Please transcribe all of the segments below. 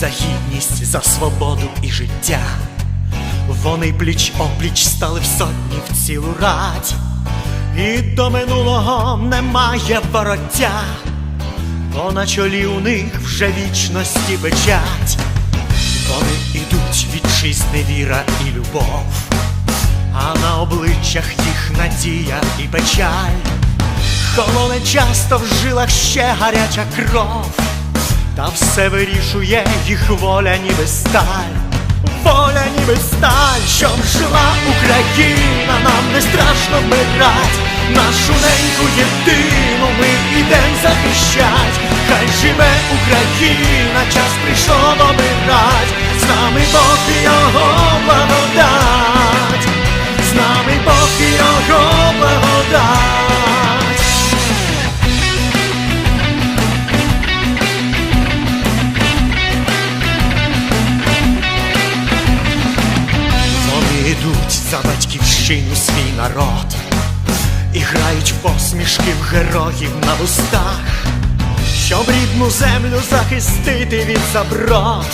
за гідність, за свободу і життя. Вони пліч опліч стали в сотні в цілу рать, і до минулого немає вороття, бо на чолі у них вже вічності печать. Вони ідуть вітчизни віра і любов, а на обличчях їх надія і печаль. Холоне часто в жилах ще гаряча кров, та все вирішує їх воля, ніби сталь, воля, ніби сталь, щоб жила Україна, нам не страшно вмирать, нашу неньку єдину ми ідем захищать, хай живе Україна, час прийшов обирать, з нами Бог і його Вони за батьківщину свій народ і грають в посмішки в героїв на вустах, щоб рідну землю захистити від заброд.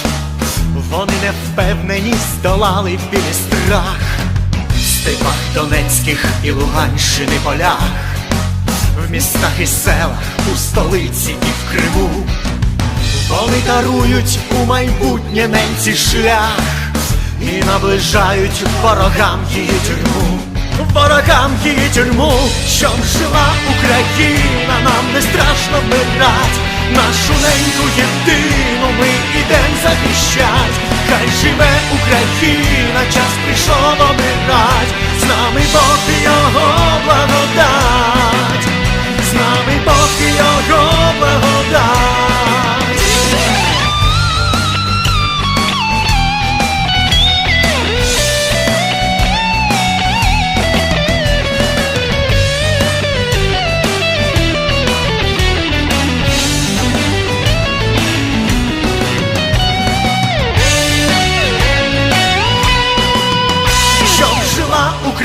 Вони не впевнені, здолали білий страх в степах Донецьких і Луганщини полях, в містах і селах, у столиці і в Криму. Вони дарують у майбутнє ненці шлях наближають ворогам її тюрму, ворогам її тюрму, щоб жила Україна, нам не страшно вмирать, нашу неньку єдину ми ідем захищать, хай живе Україна, час прийшов обирать,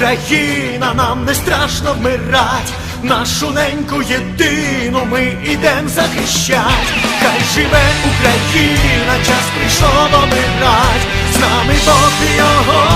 Україна, нам не страшно вмирать, нашу неньку єдину ми ідем захищать, хай живе Україна, час прийшов обирать, з нами Бог його.